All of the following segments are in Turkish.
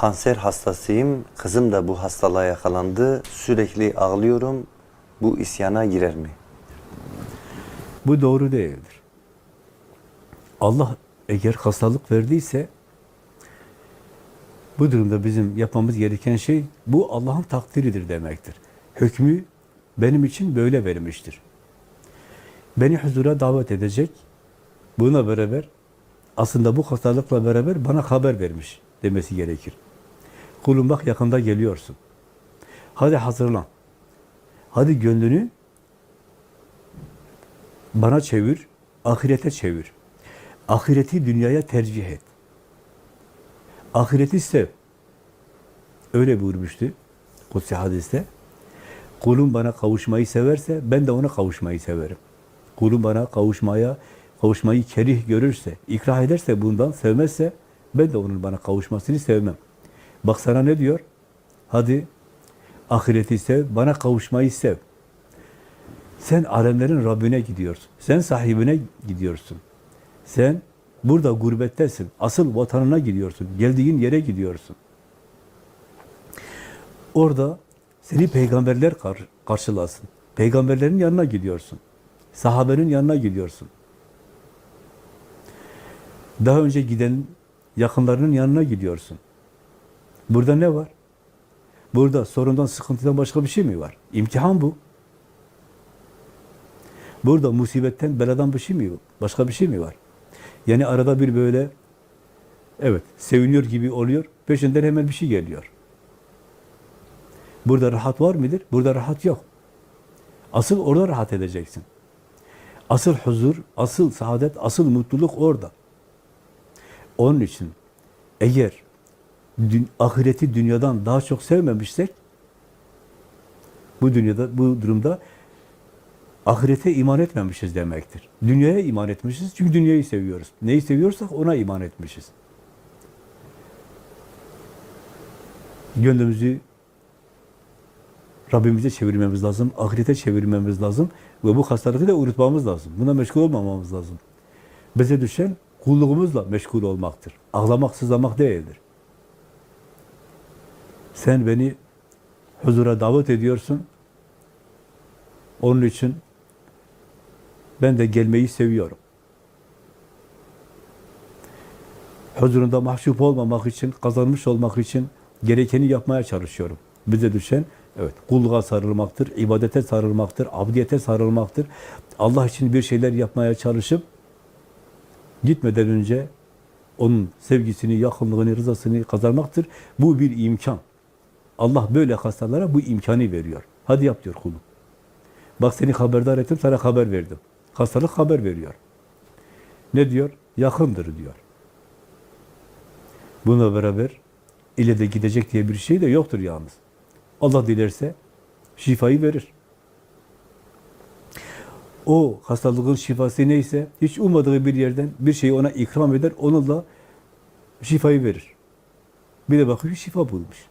kanser hastasıyım. Kızım da bu hastalığa yakalandı. Sürekli ağlıyorum. Bu isyana girer mi? Bu doğru değildir. Allah eğer hastalık verdiyse bu durumda bizim yapmamız gereken şey bu Allah'ın takdiridir demektir. Hükmü benim için böyle vermiştir. Beni huzura davet edecek. Buna beraber aslında bu hastalıkla beraber bana haber vermiş demesi gerekir. Kulum bak yakında geliyorsun. Hadi hazırlan. Hadi gönlünü bana çevir, ahirete çevir. Ahireti dünyaya tercih et. Ahireti sev. Öyle buyurmuştu Kutsi hadiste. Kulum bana kavuşmayı severse ben de ona kavuşmayı severim. Kulum bana kavuşmaya, kavuşmayı kerih görürse, ikrah ederse bundan sevmezse ben de onun bana kavuşmasını sevmem. Bak sana ne diyor? Hadi ahireti sev, bana kavuşmayı sev. Sen alemlerin Rabbine gidiyorsun. Sen sahibine gidiyorsun. Sen burada gurbettesin. Asıl vatanına gidiyorsun. Geldiğin yere gidiyorsun. Orada seni peygamberler kar karşılasın. Peygamberlerin yanına gidiyorsun. Sahabenin yanına gidiyorsun. Daha önce giden yakınlarının yanına gidiyorsun. Burada ne var? Burada sorundan, sıkıntıdan başka bir şey mi var? İmtihan bu. Burada musibetten, beladan bir şey mi var? Başka bir şey mi var? Yani arada bir böyle evet, seviniyor gibi oluyor. Peşinden hemen bir şey geliyor. Burada rahat var mıdır? Burada rahat yok. Asıl orada rahat edeceksin. Asıl huzur, asıl saadet, asıl mutluluk orada. Onun için eğer dün, ahireti dünyadan daha çok sevmemişsek bu dünyada bu durumda ahirete iman etmemişiz demektir. Dünyaya iman etmişiz çünkü dünyayı seviyoruz. Neyi seviyorsak ona iman etmişiz. Gönlümüzü Rabbimize çevirmemiz lazım, ahirete çevirmemiz lazım ve bu hastalığı da unutmamız lazım. Buna meşgul olmamamız lazım. Bize düşen kulluğumuzla meşgul olmaktır. Ağlamak, sızlamak değildir. Sen beni huzura davet ediyorsun. Onun için ben de gelmeyi seviyorum. Huzurunda mahcup olmamak için, kazanmış olmak için gerekeni yapmaya çalışıyorum. Bize düşen evet kulluğa sarılmaktır, ibadete sarılmaktır, abdiyete sarılmaktır. Allah için bir şeyler yapmaya çalışıp gitmeden önce onun sevgisini, yakınlığını, rızasını kazanmaktır. Bu bir imkan. Allah böyle hastalara bu imkanı veriyor. Hadi yap diyor kulum. Bak seni haberdar ettim, sana haber verdim. Hastalık haber veriyor. Ne diyor? Yakındır diyor. Bununla beraber ile de gidecek diye bir şey de yoktur yalnız. Allah dilerse şifayı verir. O hastalığın şifası neyse hiç ummadığı bir yerden bir şeyi ona ikram eder, onunla şifayı verir. Bir de bakıyor şifa bulmuş.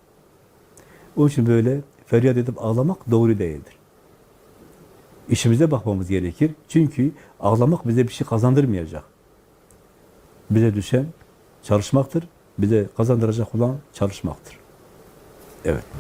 Onun için böyle feryat edip ağlamak doğru değildir. İşimize bakmamız gerekir. Çünkü ağlamak bize bir şey kazandırmayacak. Bize düşen çalışmaktır. Bize kazandıracak olan çalışmaktır. Evet.